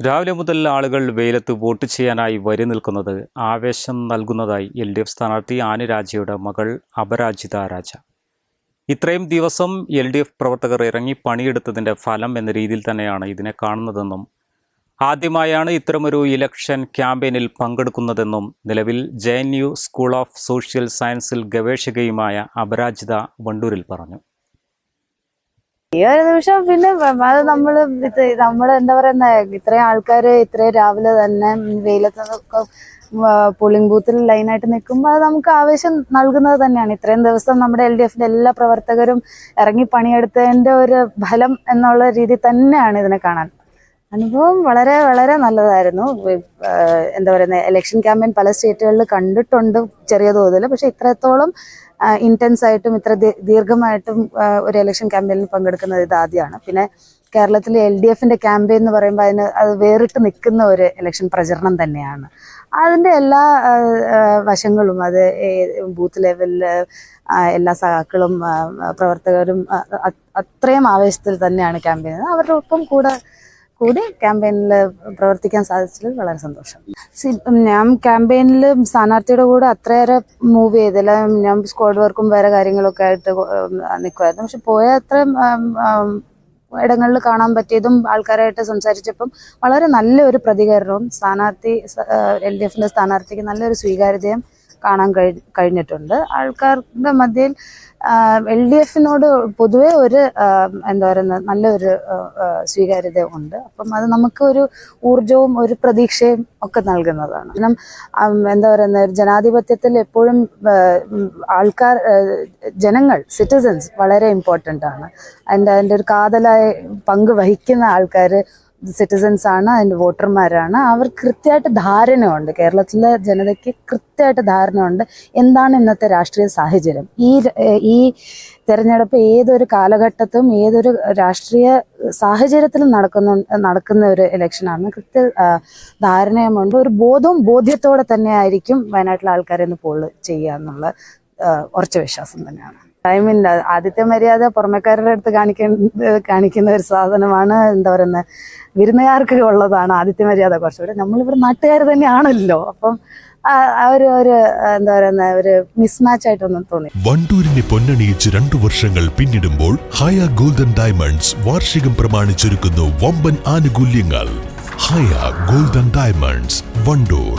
രാവിലെ മുതൽ ആളുകൾ വെയിലത്ത് വോട്ട് ചെയ്യാനായി വരി നിൽക്കുന്നത് ആവേശം നൽകുന്നതായി എൽ ഡി എഫ് സ്ഥാനാർത്ഥി ആനുരാജയുടെ മകൾ അപരാജിത രാജ. ഇത്രയും ദിവസം എൽ ഡി എഫ് പ്രവർത്തകർ ഇറങ്ങി പണിയെടുത്തതിന്റെ ഫലം എന്ന രീതിയിൽ തന്നെയാണ് ഇതിനെ കാണുന്നതെന്നും ആദ്യമായാണ് ഇത്തരമൊരു ഇലക്ഷൻ ക്യാമ്പയിനിൽ പങ്കെടുക്കുന്നതെന്നും നിലവിൽ J N U school of social സയൻസിൽ ഗവേഷകയുമായ അപരാജിത വണ്ടൂരിൽ പറഞ്ഞു. ഈ ഒരു നിമിഷം പിന്നെ അത് നമ്മൾ ഇത് നമ്മൾ എന്താ പറയുന്ന ഇത്രയും ആൾക്കാര് ഇത്രയും രാവിലെ തന്നെ വെയിലത്തൊക്കെ പോളിംഗ് ബൂത്തിൽ ലൈനായിട്ട് നിൽക്കുമ്പോൾ അത് നമുക്ക് ആവേശം നൽകുന്നത് തന്നെയാണ്. ഇത്രയും ദിവസം നമ്മുടെ എൽ ഡി എഫിന്റെ എല്ലാ പ്രവർത്തകരും ഇറങ്ങി പണിയെടുത്തതിന്റെ ഒരു ഫലം എന്നുള്ള രീതി തന്നെയാണ് ഇതിനെ കാണാൻ. അനുഭവം വളരെ വളരെ നല്ലതായിരുന്നു. എന്താ പറയുന്നത് ഇലക്ഷൻ ക്യാമ്പയിൻ പല സ്റ്റേറ്റുകളിൽ കണ്ടിട്ടുണ്ട് ചെറിയ തോതിൽ പക്ഷെ ഇത്രത്തോളം ഇന്റൻസ് ആയിട്ടും ഇത്ര ദീർഘമായിട്ടും ഒരു ഇലക്ഷൻ ക്യാമ്പയിനിൽ പങ്കെടുക്കുന്നത് ഇത് ആദ്യമാണ്. പിന്നെ കേരളത്തിലെ എൽ ഡി എഫിന്റെ ക്യാമ്പയിൻ എന്ന് പറയുമ്പോൾ അതിന് അത് വേറിട്ട് നിൽക്കുന്ന ഒരു ഇലക്ഷൻ പ്രചരണം തന്നെയാണ്. അതിന്റെ എല്ലാ വശങ്ങളും അത് ബൂത്ത് ലെവലിൽ എല്ലാ സഹാക്കളും പ്രവർത്തകരും അത്രയും ആവേശത്തിൽ തന്നെയാണ് ക്യാമ്പയിൻ അവരുടെ ഒപ്പം കൂടെ കൂടി ക്യാമ്പയിനിൽ പ്രവർത്തിക്കാൻ സാധിച്ചതിൽ വളരെ സന്തോഷം. ഞാൻ ക്യാമ്പയിനിൽ സ്ഥാനാർത്ഥിയുടെ കൂടെ അത്രയേറെ മൂവ് ചെയ്തില്ല. ഞാൻ സ്ക്വാഡ് വർക്കും വേറെ കാര്യങ്ങളൊക്കെ ആയിട്ട് നിൽക്കുമായിരുന്നു പക്ഷെ പോയ അത്രയും ഇടങ്ങളിൽ കാണാൻ പറ്റിയതും ആൾക്കാരായിട്ട് സംസാരിച്ചപ്പം വളരെ നല്ലൊരു പ്രതികരണവും സ്ഥാനാർത്ഥി എൽ ഡി എഫിന്റെ സ്ഥാനാർത്ഥിക്ക് നല്ലൊരു സ്വീകാര്യതയും കാണാൻ കഴി കഴിഞ്ഞിട്ടുണ്ട്. ആൾക്കാരുടെ മധ്യയിൽ എൽ ഡി എഫിനോട് പൊതുവെ ഒരു എന്താ പറയുന്നത് നല്ലൊരു സ്വീകാര്യത ഉണ്ട്. അപ്പം അത് നമുക്ക് ഒരു ഊർജവും ഒരു പ്രതീക്ഷയും ഒക്കെ നൽകുന്നതാണ്. കാരണം എന്താ പറയുന്നത് ഒരു ജനാധിപത്യത്തിൽ എപ്പോഴും ആൾക്കാർ ജനങ്ങൾ സിറ്റിസൻസ് വളരെ ഇമ്പോർട്ടന്റ് ആണ്. അതിന്റെ അതിന്റെ ഒരു കാതലായ പങ്ക് വഹിക്കുന്ന ആൾക്കാർ സിറ്റിസൻസ് ആണ് അതിന്റെ വോട്ടർമാരാണ്. അവർ കൃത്യമായിട്ട് ധാരണയുണ്ട്. കേരളത്തിലെ ജനതയ്ക്ക് കൃത്യമായിട്ട് ധാരണയുണ്ട് എന്താണ് ഇന്നത്തെ രാഷ്ട്രീയ സാഹചര്യം. ഈ ഈ തെരഞ്ഞെടുപ്പ് ഏതൊരു കാലഘട്ടത്തും ഏതൊരു രാഷ്ട്രീയ സാഹചര്യത്തിലും നടക്കുന്ന നടക്കുന്ന ഒരു ഇലക്ഷനാണ് കൃത്യ ധാരണയുമുണ്ട്. ഒരു ബോധവും ബോധ്യത്തോടെ തന്നെ ആയിരിക്കും വയനാട്ടിലെ ആൾക്കാരെ ഇന്ന് പോൾ ചെയ്യുക എന്നുള്ള ഉറച്ച വിശ്വാസം തന്നെയാണ്. ടൈമില്ല. ആദ്യത്തെ മര്യാദ പുറമേക്കാരുടെ അടുത്ത് കാണിക്കേണ്ട കാണിക്കുന്ന ഒരു സാധനമാണ് എന്താ പറയുന്നത് വിരുന്നുകാർക്ക് ഉള്ളതാണ് ആദ്യത്തെ മര്യാദ. കുറച്ചുകൂടെ നമ്മളിവിടെ നാട്ടുകാർ തന്നെയാണല്ലോ. അപ്പം ഒരു ഒരു എന്താ പറയുന്ന ഒരു മിസ്മാച്ച് ആയിട്ടൊന്നും തോന്നി. വണ്ടൂരിനെ പൊന്നണിയിച്ച് രണ്ടു വർഷങ്ങൾ പിന്നിടുമ്പോൾ ഹയ ഗോൾഡൻ ഡയമണ്ട്സ് വാർഷികം പ്രമാണിച്ചൊരുക്കുന്നു വമ്പൻ ആനുകൂല്യങ്ങൾ. Haya golden diamonds Wandoor.